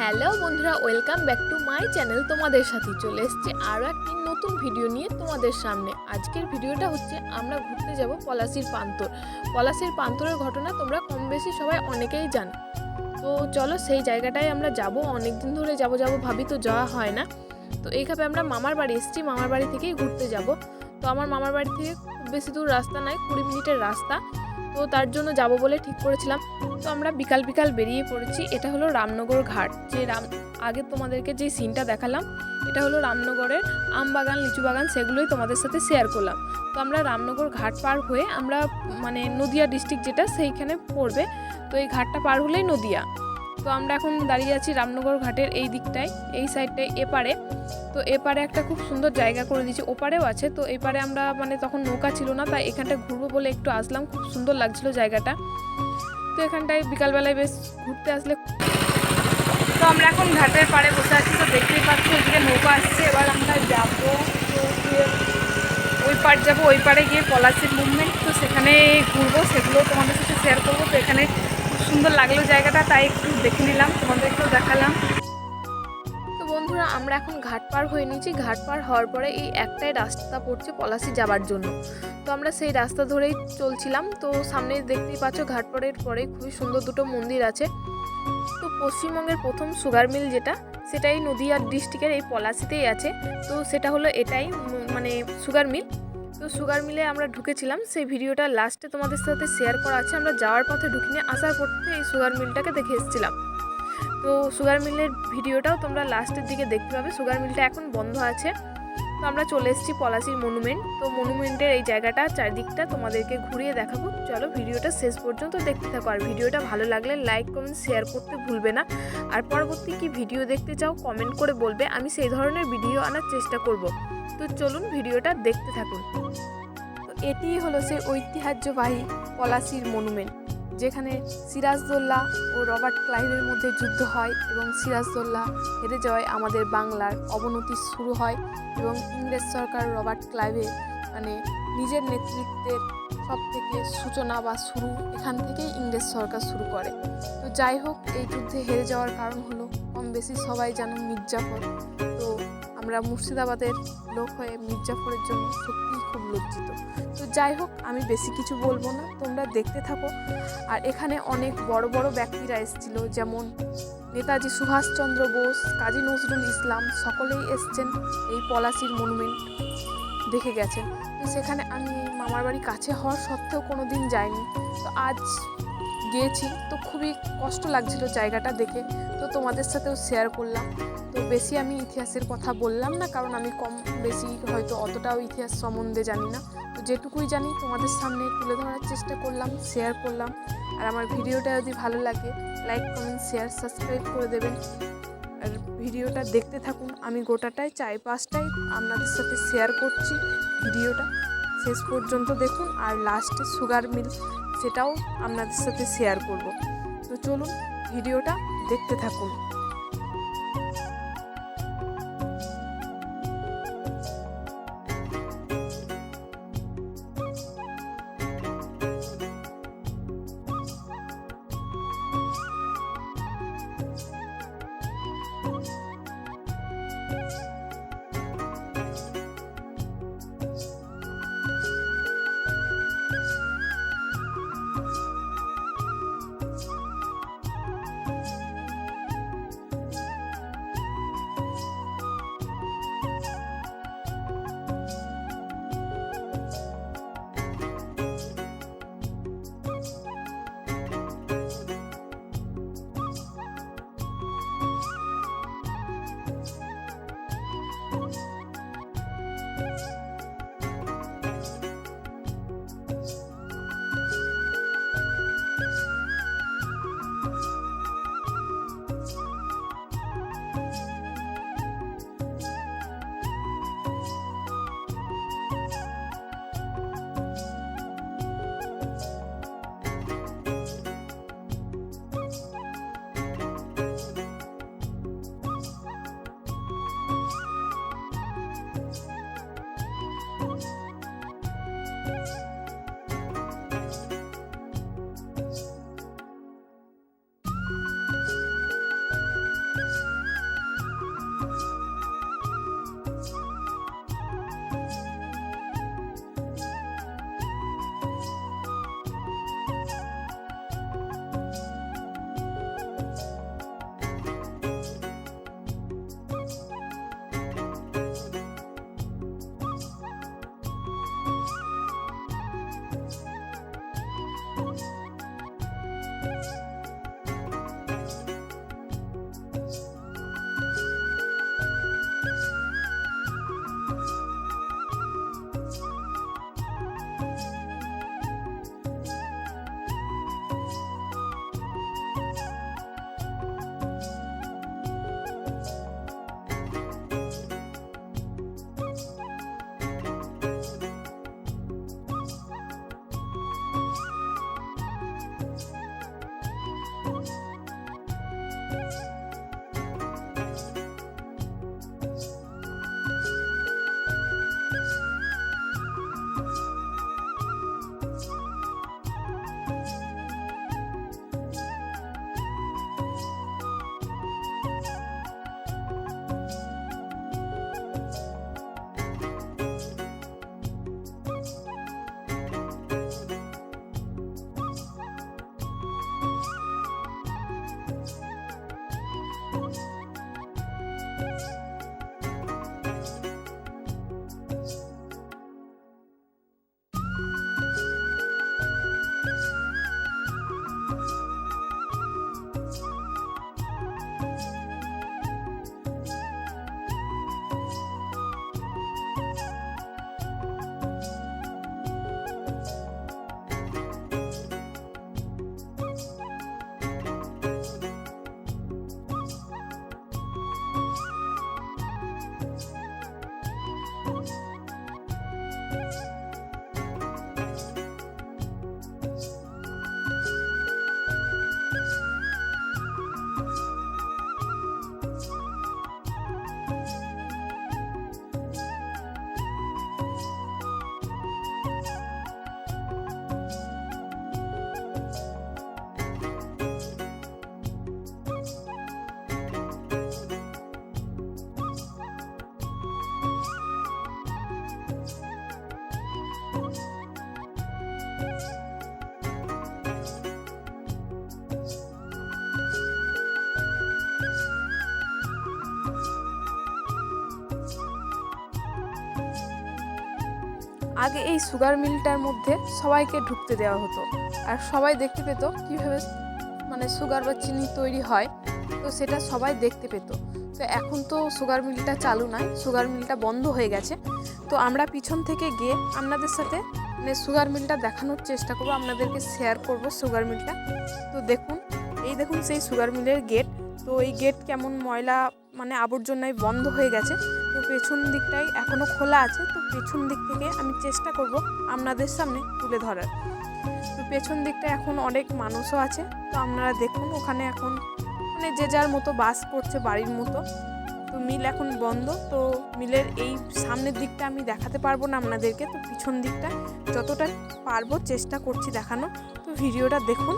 Hello বন্ধুরা, welcome back to my channel তোমাদের সাথে। চলে এসেছি আরও একটি নতুন ভিডিও নিয়ে তোমাদের সামনে। আজকের ভিডিওটা হচ্ছে, আমরা ঘুরতে যাব পলাশির পান্তর। পলাশির পান্তরের ঘটনা তোমরা কম বেশি সবাই অনেকেই জানো। তো চলো সেই জায়গাটায় আমরা যাব অনেক দিন ধরে যাব যাব ভাবি তো যাওয়া হয় না। তো এইভাবে আমরা মামার বাড়ি এসেছি, মামার বাড়ি থেকেই ঘুরতে যাব। তো আমার মামার বাড়ি থেকে খুব বেশি দূর রাস্তা নয় কুড়ি মিনিটের রাস্তা। তো তার জন্য যাব বলে ঠিক করেছিলাম। তো আমরা বিকাল বিকাল বেরিয়ে পড়েছি। এটা হলো রামনগর ঘাট। যে রাম, আগে তোমাদেরকে যে সিনটা দেখালাম, এটা হলো রামনগরের আম বাগান, লিচু বাগান, সেগুলোই তোমাদের সাথে শেয়ার করলাম। তো আমরা রামনগর ঘাট পার হয়ে আমরা মানে নদিয়া ডিস্ট্রিক্ট যেটা, সেইখানে পড়বে। তো এই ঘাটটা পার হলেই নদিয়া। তো আমরা এখন দাঁড়িয়ে আছি রামনগর ঘাটের এই দিকটায়, এই সাইডটায় এপারে। তো এপারে একটা খুব সুন্দর জায়গা করে দিয়েছি, ওপারেও আছে। তো এপারে আমরা মানে তখন নৌকা ছিল না, তাই এখানটা ঘুরবো বলে একটু আসলাম। খুব সুন্দর লাগছিল জায়গাটা। তো এখানটায় বিকালবেলায় বেশ ঘুরতে আসলে তো আমরা এখন ঘাটের পাড়ে বসে আছি। তো দেখতেই পাচ্ছি ওইদিকে নৌকা আসছে। এবার আমরা যাব ওই পাড়, যাব ওই পাড়ে গিয়ে পলাশির মুভমেন্ট তো সেখানে ঘুরবো, সেগুলো তোমাদের সাথে শেয়ার করব। তো এখানে সুন্দর লাগল জায়গাটা, তাই একটু দেখে নিলাম, তোমাদেরকেও দেখালাম। বন্ধুরা, আমরা এখন ঘাট পার হয়ে নিয়েছি। ঘাট পার হওয়ার পরে এই একটাই রাস্তা পড়ছে পলাশি যাবার জন্য। তো আমরা সেই রাস্তা ধরেই চলছিলাম। তো সামনে দেখতেই পাচ্ছ, ঘাট পাড়ের পরে খুবই সুন্দর দুটো মন্দির আছে। তো পশ্চিমবঙ্গের প্রথম সুগার মিল যেটা, সেটাই নদিয়া ডিস্ট্রিক্টের এই পলাশিতেই আছে। তো সেটা হলো এটাই মানে সুগার মিল। তো সুগার মিলে আমরা ঢুকেছিলাম। সেই ভিডিওটা লাস্টে তোমাদের সাথে শেয়ার করা আছে। আমরা যাওয়ার পথে ঢুকিনি, আসার পথে এই সুগার মিলটাকে দেখে এসেছিলাম। তো সুগার মিলের ভিডিওটাও তোমরা লাস্টের দিকে দেখতে পাবে। সুগার মিলটা এখন বন্ধ আছে। তো আমরা চলে এসেছি পলাশির মনুমেন্ট তো মনুমেন্টের এই জায়গাটা চারদিকটা তোমাদেরকে ঘুরিয়ে দেখাবো। চলো ভিডিওটা শেষ পর্যন্ত দেখতে থাকো। আর ভিডিওটা ভালো লাগলে লাইক কমেন্ট শেয়ার করতে ভুলবে না। আর পরবর্তী কি ভিডিও দেখতে চাও কমেন্ট করে বলবে। আমি সেই ধরনের ভিডিও আনার চেষ্টা করব। তো চলুন ভিডিওটা দেখতে থাকুন। এটিই হলো সেই ঐতিহ্যবাহী পলাশির মনুমেন্ট যেখানে সিরাজদৌল্লা ও রবার্ট ক্লাইভের মধ্যে যুদ্ধ হয় এবং সিরাজদৌল্লা হেরে যাওয়ায় আমাদের বাংলার অবনতি শুরু হয় এবং ইংরেজ সরকার রবার্ট ক্লাইভের মানে নিজের নেতৃত্বের সব থেকে সূচনা বা শুরু এখান থেকেই ইংরেজ সরকার শুরু করে। তো যাই হোক, এই যুদ্ধে হেরে যাওয়ার কারণ হলো কম বেশি সবাই জানো মির্জাফর আমরা মুর্শিদাবাদের লোক হয়ে মির্জাফরের জন্য সত্যিই খুব লজ্জিত। তো যাই হোক, আমি বেশি কিছু বলব না, তোমরা দেখতে থাকো। আর এখানে অনেক বড় বড় ব্যক্তিরা এসেছিল, যেমন নেতাজি সুভাষচন্দ্র বোস, কাজী নজরুল ইসলাম, সকলেই এসছেন এই পলাশির মনুমেন্ট দেখে গেছেন। তো সেখানে আমি মামার বাড়ি কাছে হওয়ার সত্ত্বেও কোনো দিন যাইনি। তো আজ গিয়েছি, তো খুবই কষ্ট লাগছিল জায়গাটা দেখে। তো তোমাদের সাথেও শেয়ার করলাম। তো বেশি আমি ইতিহাসের কথা বললাম না, কারণ আমি কম বেশি হয়তো অতটাও ইতিহাস সম্বন্ধে জানি না। তো যেটুকুই জানি, তোমাদের সামনে তুলে ধরার চেষ্টা করলাম শেয়ার করলাম। আর আমার ভিডিওটা যদি ভালো লাগে লাইক কমেন্ট শেয়ার সাবস্ক্রাইব করে দেবেন। আর ভিডিওটা দেখতে থাকুন, আমি গোটাটাই চাই পাঁচটাই আপনাদের সাথে শেয়ার করছি ভিডিওটা। শেষ পর্যন্ত দেখুন, আর লাস্টে সুগার মিল সেটাও আপনাদের সাথে শেয়ার করব। তো চলুন ভিডিওটা দেখতে থাকুন। আগে এই সুগার মিলটার মধ্যে সবাইকে ঢুকতে দেওয়া হতো। আর সবাই দেখতে পেত কীভাবে মানে সুগার বা চিনি তৈরি হয়, তো সেটা সবাই দেখতে পেত। তো এখন তো সুগার মিলটা চালু নয় সুগার মিলটা বন্ধ হয়ে গেছে। তো আমরা পিছন থেকে গিয়ে আপনাদের সাথে মানে সুগার মিলটা দেখানোর চেষ্টা করব, আপনাদেরকে শেয়ার করব সুগার মিলটা। তো দেখুন, এই দেখুন সেই সুগার মিলের গেট তো এই গেট কেমন ময়লা মানে আবর্জনায় বন্ধ হয়ে গেছে, তো পেছন দিকটাই এখনও খোলা আছে, তো পেছন দিক থেকে আমি চেষ্টা করব আপনাদের সামনে তুলে ধরার। তো পেছন দিকটা এখন অনেক মানুষও আছে, তো আপনারা দেখুন ওখানে এখন মানে যে যার মতো বাস করছে বাড়ির মতো। তো মিল এখন বন্ধ, তো মিলের এই সামনের দিকটা আমি দেখাতে পারব না আপনাদেরকে, তো পিছন দিকটা যতটা পারব চেষ্টা করছি দেখানো তো ভিডিওটা দেখুন।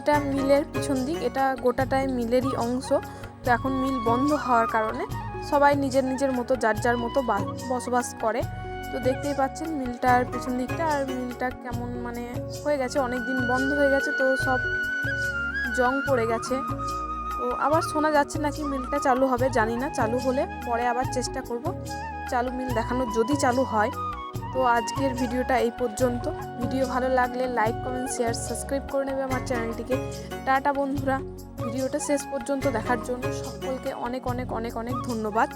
এটা মিলের পিছন দিক, এটা গোটাটাই মিলেরই অংশ। তো এখন মিল বন্ধ হওয়ার কারণে সবাই নিজের নিজের মতো, যার যার মতো বসবাস করে। তো দেখতেই পাচ্ছেন মিলটার পিছন দিকটা আর মিলটা কেমন মানে হয়ে গেছে অনেক দিন বন্ধ হয়ে গেছে, তো সব জং পড়ে গেছে। তো আবার শোনা যাচ্ছে নাকি মিলটা চালু হবে, জানি না, চালু হলে পরে আবার চেষ্টা করব। চালু মিল দেখানো যদি চালু হয়। তো আজকের ভিডিওটা এই পর্যন্ত। ভিডিও ভালো লাগলে লাইক কমেন্ট শেয়ার সাবস্ক্রাইব করে নেবে আমার চ্যানেলটিকে। টাটা বন্ধুরা, ভিডিওটা শেষ পর্যন্ত দেখার জন্য সকলকে অনেক অনেক অনেক অনেক ধন্যবাদ।